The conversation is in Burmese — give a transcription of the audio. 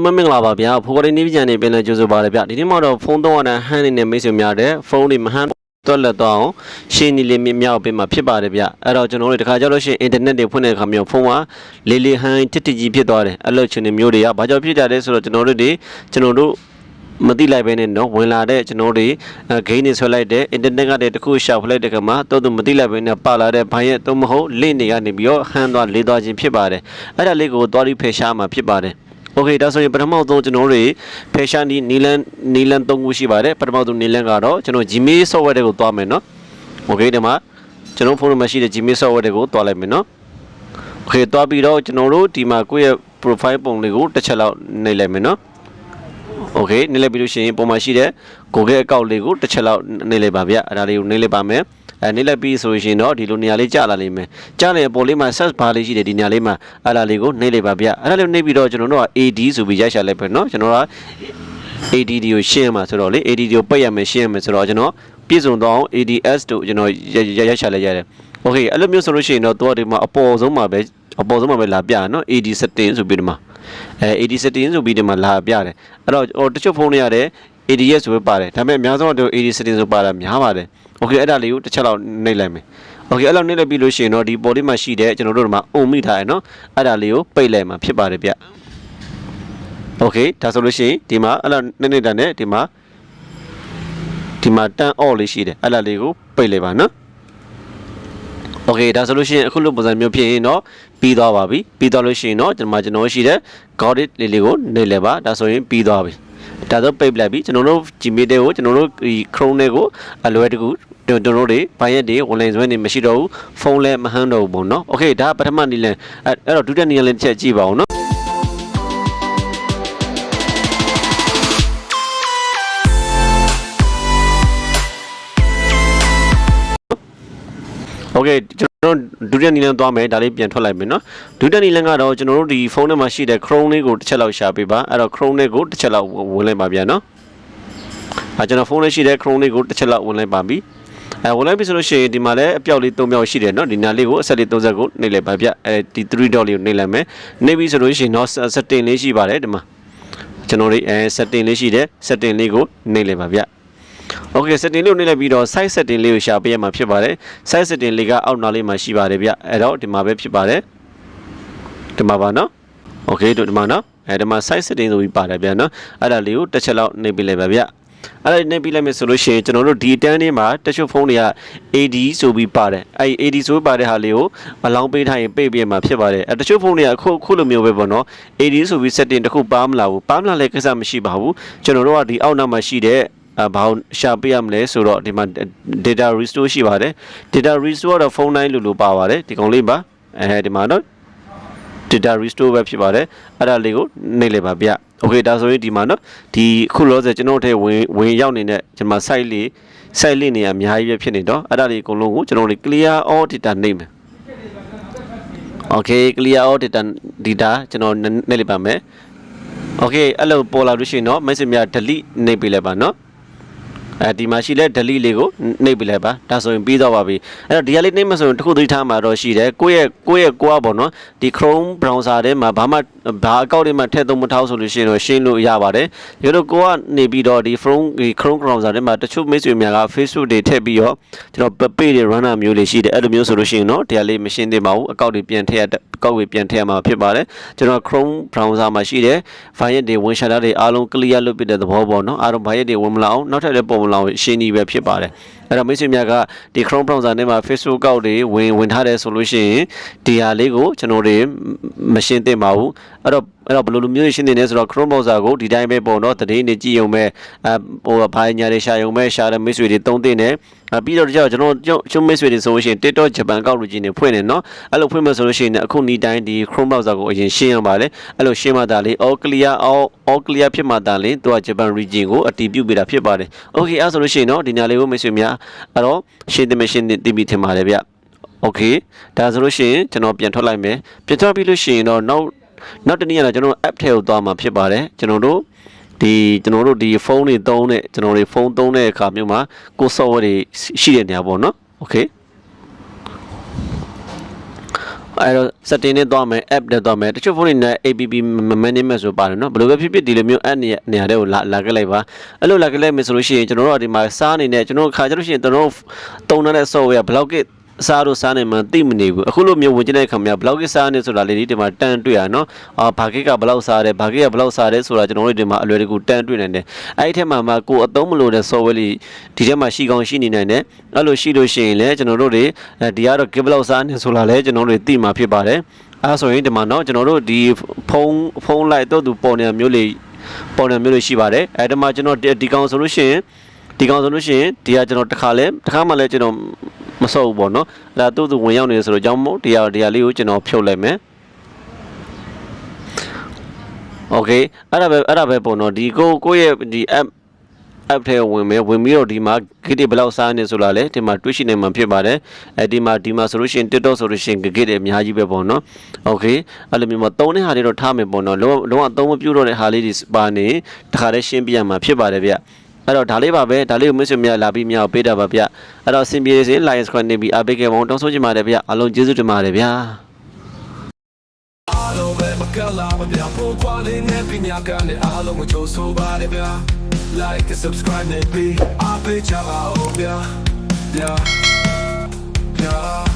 မမင်္ဂလာပါဗျာဖိုကရီနေပြန်နေပြန်လဲကြိုဆိုပါရဗျဒီနေ့မှတော့ဖုန်းတော့နဲ့ဟန်းနေတဲ့မိတ်ဆွေများတဲ့ဖုန်းတွေမဟန်းတော့လက်တော့အောင်ရှင်းနေလေးမြမြောက်ပေးမှာဖြစ်ပါတယ်ဗျအဲ့တော့ကျွန်တော်တို့တခါကြောက်လို့ရှိရင်အင်တာနက်တွေဖွင့်တဲ့အခါမျိုးဖုန်းကလေးလေးဟန်းတစ်တစ်ကြီးဖြစ်သွားတယ်အဲ့လိုချင်နေမျိုးတွေကဘာကြောင့်ဖြစ်ကြလဲဆိုတော့ကျွန်တော်တို့တွေကျွန်တော်တို့မသိလိုက်ပဲနဲ့နော်ဝင်လာတဲ့ကျွန်တော်တို့ဂိမ်းတွေဆွဲလိုက်တဲ့အင်တာနက်ကတည်းကတခုရှာဖွေလိုက်တဲ့ခါမှာတော့သူမသိလိုက်ပဲနဲ့ပါလာတဲ့ဘိုင်းရဲ့သို့မဟုတ်လင့်တွေကနေပြီးတော့ဟန်းသွားလေးသွားခြင်းဖြစ်ပါတယ်အဲ့ဒါလေးကိုသွားပြီးဖယ်ရှားမှာဖြစ်ပါတယ် โอเคဒါဆိုရင်ပထမဆုံးကျွန်တော်တို့ဖယ်ရှားနီနီလန်နီလန်၃ခုရှိပါတယ်ပထမဆုံးနီလန်ကတော့ကျွန်တော် Gmail software တွေကိုတွားမယ်နော်โอเคဒီမှာကျွန်တော်ဖုန်းထဲမှာရှိတဲ့ Gmail software တွေကိုတွားလိုက်မယ်နော်โอเคတွားပြီးတော့ကျွန်တော်တို့ဒီမှာကိုယ့်ရဲ့ profile ပုံလေးကိုတစ်ချက်လောက်နှိပ်လိုက်မယ်နော်โอเคနှိပ်လိုက်ပြီးလို့ရှိရင်ပုံမှာရှိတဲ့ Google account လေးကိုတစ်ချက်လောက်နှိပ်လိုက်ပါဗျအဲ့ဒါလေးကိုနှိပ်လိုက်ပါမယ် အဲနှိပ်လိုက်ပြီးဆိုရင်တော့ဒီလိုနေရာလေးကြာလာလိမ့်မယ်ကြာနေပေါ်လေးမှာ search bar လေးရှိတယ်ဒီနေရာလေးမှာအဲ့ဒါလေးကိုနှိပ်လိုက်ပါဗျအဲ့ဒါလေးကိုနှိပ်ပြီးတော့ကျွန်တော်တို့က AD ဆိုပြီးရိုက်ရှာလိုက်ပဲเนาะကျွန်တော်က ADD ကိုရှင်းမှာဆိုတော့လေ ADD ကိုပိတ်ရမယ်ရှင်းရမယ်ဆိုတော့ကျွန်တော်ပြည့်စုံတော့ ADS တို့ကျွန်တော်ရိုက်ရှာလိုက်ရတယ်။ Okay အဲ့လိုမျိုးဆိုလို့ရှိရင်တော့တော့ဒီမှာအပေါ်ဆုံးမှာပဲအပေါ်ဆုံးမှာပဲလာပြနော် AD setting ဆိုပြီးဒီမှာအဲ AD setting ဆိုပြီးဒီမှာလာပြတယ်။အဲ့တော့ဟိုတချို့ဖုန်းတွေရတယ် ADS ဆိုပဲပါတယ်ဒါပေမဲ့အများဆုံးတော့ AD setting ဆိုပါတာများပါတယ်။ Okay အဲ့ဒါလေးကိုတစ်ချက်လောက်နှိပ်လိုက်မယ်။ Okay အဲ့လောက်နှိပ်လိုက်ပြီးလို့ရှိရင်တော့ဒီပေါ်လေးမှာရှိတဲ့ကျွန်တော်တို့ဒီမှာအုံမိထားရနော်။အဲ့ဒါလေးကိုပိတ်လိုက်မှာဖြစ်ပါတယ်ဗျ။ โอเคဒါဆိုလို့ရှိရင်ဒီမှာအဲ့လိုနည်းနည်းတန်းနဲ့ဒီမှာဒီမှာတန်အော့လေးရှိတယ်အဲ့ဒါလေးကိုပိတ်လိုက်ပါနော်โอเคဒါဆိုလို့ရှိရင်အခုလိုပုံစံမျိုးဖြစ်ရင်တော့ပြီးသွားပါပြီပြီးသွားလို့ရှိရင်တော့ဒီမှာကျွန်တော်ရှိတဲ့ got it လေးလေးကိုနေလဲပါဒါဆိုရင်ပြီးသွားပြီ ဒါဆိုပိတ်ပလိုက်ပြီကျွန်တော်တို့ Gmail တွေကိုကျွန်တော်တို့ဒီ Chrome တွေကိုအလွယ်တကူကျွန်တော်တို့တွေဘိုင်ရက်တွေ online ဆွဲနေမရှိတော့ဘူးဖုန်းလည်းမဟန်းတော့ဘူးပေါ့နော်โอเคဒါပထမနည်းလမ်းအဲ့အဲ့တော့ဒုတိယနည်းလမ်းတစ်ချက်ကြည့်ပါဦးနော် โอเค ကျွန်တော်တို့ဒုတိယနီလန်သွားမယ်ဒါလေးပြန်ထွက်လိုက်မယ်နော်ဒုတိယနီလန်ကတော့ကျွန်တော်တို့ဒီဖုန်းထဲမှာရှိတဲ့ Chrome လေးကိုတစ်ချက်လောက်ရှာပေးပါအဲ့တော့ Chrome လေးကိုတစ်ချက်လောက်ဝင်လိုက်ပါဗျာနော်အဲကျွန်တော်ဖုန်းလေးရှိတဲ့ Chrome လေးကိုတစ်ချက်လောက်ဝင်လိုက်ပါပြီအဲဝင်လိုက်ပြီဆိုလို့ရှိရင်ဒီမှာလည်းအပြောက်လေး၃ပြောက်ရှိတယ်နော်ဒီနာလေးကိုအဆက်လေး30ကိုနှိပ်လိုက်ပါဗျအဲဒီ3 dot လေးကိုနှိပ်လိုက်မယ်နှိပ်ပြီဆိုလို့ရှိရင်တော့ setting လေးရှိပါတယ်ဒီမှာကျွန်တော်တို့အဲ setting လေးရှိတယ် setting လေးကိုနှိပ်လိုက်ပါဗျ Okay setting လေးကိုနှိပ်လိုက်ပြီးတော့ size setting လေးကိုရှာပေးရမှာဖြစ်ပါတယ် size setting လေးကအောက်နားလေးမှာရှိပါတယ်ဗျအဲ့တော့ဒီမှာပဲဖြစ်ပါတယ်ဒီမှာပါနော် Okay တို့ဒီမှာနော်အဲဒီမှာ size setting ဆိုပြီးပါတယ်ဗျနော်အဲ့ဒါလေးကိုတစ်ချက်လောက်နှိပ်ပေးလိုက်ပါဗျအဲ့ဒါနှိပ်ပြီးလိုက်မယ်ဆိုလို့ရှိရင်ကျွန်တော်တို့ဒီတန်းလေးမှာတချို့ဖုန်းတွေက AD ဆိုပြီးပါတယ်အဲ့ AD ဆိုပြီးပါတဲ့ဟာလေးကိုမလောင်းပေးထားရင်ပိတ်ပြမှာဖြစ်ပါတယ်အဲ့တချို့ဖုန်းတွေကအခုခုလိုမျိုးပဲပေါ့နော် AD ဆိုပြီး setting တစ်ခုပါမလာဘူးပါမလာလည်းကိစ္စမရှိပါဘူးကျွန်တော်တို့ကဒီအောက်နားမှာရှိတဲ့ အဘာလို့ရှာပေးရမလဲဆိုတော့ဒီမှာ data restore ရှိပါတယ် data restore တော့ဖုန်းတိုင်းလို့လို့ပါပါတယ်ဒီကောင်လေးပါအဲဒီမှာနော် data restore ပဲဖြစ်ပါတယ်အဲ့ဒါလေးကိုနှိပ်လိုက်ပါဗျ okay ဒါဆိုရင်ဒီမှာနော်ဒီခုလောဆယ်ကျွန်တော်တို့ထဲဝင်ဝင်ရောက်နေတဲ့ဒီမှာ site လေး site လေးနေအများကြီးပဲဖြစ်နေတော့အဲ့ဒါလေးအကုန်လုံးကိုကျွန်တော်တို့ clear all data နှိပ်မယ် okay clear all data data ကျွန်တော်နှိပ်လိုက်ပါမယ် okay အဲ့လိုပေါ်လာလို့ရှိရင်တော့ message များ delete နှိပ်ပေးလိုက်ပါနော် အဲဒီမှာရှိတဲ့ delete လေးကိုနှိပ်ပေးလိုက်ပါဒါဆိုရင်ပြီးတော့ပါပြီအဲ့တော့ဒီဟာလေးနှိပ်မှဆိုရင်တစ်ခုသတိထားမှာတော့ရှိတယ်ကိုယ့်ရဲ့ကိုယ့်ရဲ့ကိုယ်ကပေါ့နော်ဒီ Chrome browser ထဲမှာဘာမှဘာအကောင့်တွေမှာထည့်သုံးမထားဆိုလို့ရှိရင်တော့ရှင်းလို့ရပါတယ်ဒီလိုကိုကနေပြီးတော့ဒီ Chrome ဒီ Chrome browser ထဲမှာတချို့မိတ်ဆွေများက Facebook တွေထည့်ပြီးတော့ကျွန်တော် page တွေ runner မျိုးလေးရှိတယ်အဲ့လိုမျိုးဆိုလို့ရှိရင်တော့ဒီဟာလေးမရှင်းသေးပါဘူးအကောင့်တွေပြန်ထည့်ရအကောင့်တွေပြန်ထည့်ရမှာဖြစ်ပါတယ်ကျွန်တော် Chrome browser မှာရှိတဲ့ virus တွေဝင်ရှာတာတွေအားလုံး clear လုပ်ပြတဲ့သဘောပေါ့နော်အားလုံး virus တွေဝင်မလာအောင်နောက်ထပ်လည်းပုံမလာအောင်ရှင်းနေပဲဖြစ်ပါတယ် အဲ့တော့မိတ်ဆွေများကဒီ Chrome browser ထဲမှာ Facebook ကောက်တွေဝင်ဝင်ထားတယ်ဆိုလို့ရှိရင်ဒီဟာလေးကိုကျွန်တော်တွေမရှင်းသင့်ပါဘူးအဲ့တော့အဲ့တော့ဘယ်လိုလိုမျိုးရှင်းနေလဲဆိုတော့ Chrome browser ကိုဒီတိုင်းပဲပေါ့နော်တတိနေကြည့်ရုံပဲအဟိုဘာညာတွေရှာရုံပဲရှာတဲ့မိတ်ဆွေတွေတုံးတင်တယ်အပြီးတော့ကြောက်ကျွန်တော်ကျုံမိတ်ဆွေတွေဆိုလို့ရှိရင် TikTok Japan ကောက်လူကြီးနေဖွင့်နေနော်အဲ့လိုဖွင့်မယ်ဆိုလို့ရှိရင်အခုဒီတိုင်းဒီ Chrome browser ကိုအရင်ရှင်းရပါလေအဲ့လိုရှင်းမှသာလေ all clear all all clear ဖြစ်မှသာလေသူက Japan region ကိုအတည်ပြုပေးတာဖြစ်ပါတယ် okay အဲ့ဆိုလို့ရှိရင်တော့ဒီညာလေးကိုမိတ်ဆွေများအဲ့တော့ရှင်းတယ်မရှင်းသိပြီထင်ပါတယ်ဗျ okay ဒါဆိုလို့ရှိရင်ကျွန်တော်ပြန်ထွက်လိုက်မယ်ပြန်ထွက်ပြီးလို့ရှိရင်တော့နောက်နောက်တနည်းကတော့ကျွန်တော် app ထဲကိုသွားမှာဖြစ်ပါတယ်ကျွန်တော်တို့ဒီကျွန်တော်တို့ဒီဖုန်းတွေသုံးတဲ့ကျွန်တော်တွေဖုန်းသုံးတဲ့အခါမျိုးမှာကိုယ် software တွေရှိတဲ့နေရာပေါ့နော် okay အဲ့တော့ setting နဲ့သွားမယ် app နဲ့သွားမယ်တချို့ဖုန်းတွေနဲ့ app management ဆိုပါတယ်နော်ဘယ်လိုပဲဖြစ်ဖြစ်ဒီလိုမျိုး app နေနေရာတွေကိုလာလာခဲ့လိုက်ပါအဲ့လိုလာခဲ့လိုက်မယ်ဆိုလို့ရှိရင်ကျွန်တော်တို့ကဒီမှာစားနေနဲ့ကျွန်တော်တို့ခါကြလို့ရှိရင်ကျွန်တော်တို့တုံနေတဲ့ software ဘယ် လောက်ကစားလို့စားနေမှသိမနေဘူးအခုလိုမျိုးဝင်ကြည့်တဲ့အခါမှာဘယ်လောက်ကစားနေဆိုတာလေဒီမှာတန်တွေ့ရနော်အာဘာကိကဘယ်လောက်စားတယ်ဘာကိကဘယ်လောက်စားတယ်ဆိုတာကျွန်တော်တို့ဒီမှာအလွယ်တကူတန်တွေ့နိုင်တယ်အဲ့ဒီထက်မှမှကိုယ်အသုံးမလို့တဲ့ software လေးဒီထဲမှာရှိကောင်းရှိနေနိုင်တယ်အဲ့လိုရှိလို့ရှိရင်လည်းကျွန်တော်တို့တွေဒီကတော့ give ဘယ်လောက်စားနေဆိုတာလည်းကျွန်တော်တို့သိမှာဖြစ်ပါတယ်အဲဆိုရင်ဒီမှာနော်ကျွန်တော်တို့ဒီဖုန်းဖုန်းလိုက်တော့သူပေါ်နေမျိုးလေးပေါ်နေမျိုးလေးရှိပါတယ်အဲဒီမှာကျွန်တော်ဒီကောင်ဆိုလို့ရှိရင်ဒီကောင်ဆိုလို့ရှိရင်ဒီကကျွန်တော်တစ်ခါလဲတစ်ခါမှလည်းကျွန်တော် မစော့ဘူးပေါ့နော်အဲ့ဒါသူ့သူဝင်ရောက်နေတယ်ဆိုတော့ကြောင်းမို့ဒီဟာဒီဟာလေးကိုကျွန်တော်ဖြုတ်လိုက်မယ်โอเคအဲ့ဒါပဲအဲ့ဒါပဲပေါ့နော်ဒီကိုကိုရဲ့ဒီ app app ထဲဝင်မယ်ဝင်ပြီးတော့ဒီမှာ git တွေဘယ်လောက်စားနေဆိုလာလဲဒီမှာတွေ့ရှိနေမှာဖြစ်ပါတယ်အဲဒီမှာဒီမှာဆိုလို့ရှိရင် TikTok ဆိုလို့ရှိရင် git တွေအများကြီးပဲပေါ့နော်โอเคအဲ့လိုမျိုးမသုံးတဲ့ဟာတွေတော့ထားမယ်ပေါ့နော်လုံးဝလုံးဝသုံးမပြုတော့တဲ့ဟာလေးတွေပါနေတခါတည်းရှင်းပြရမှာဖြစ်ပါတယ်ဗျ အဲ့တော့ဒါလေးပါပဲဒါလေးကိုမစ်ဆွေများလာပြီးများပေးတာပါဗျအဲ့တော့စင်ပြေစေ Lions Squad နေပြီးအားပေးခဲ့ပါအောင်တောင်းဆိုချင်ပါတယ်ဗျအားလုံးကျေးဇူးတင်ပါတယ်ဗျအားလုံးပဲမကလာမပြဖို့ကွာလေးနဲ့ပညာကနဲ့အားလုံးကိုကြိုးဆိုပါရဗျာ like and subscribe နဲ့ပြီးအားပေးကြပါဦးဗျာ yeah yeah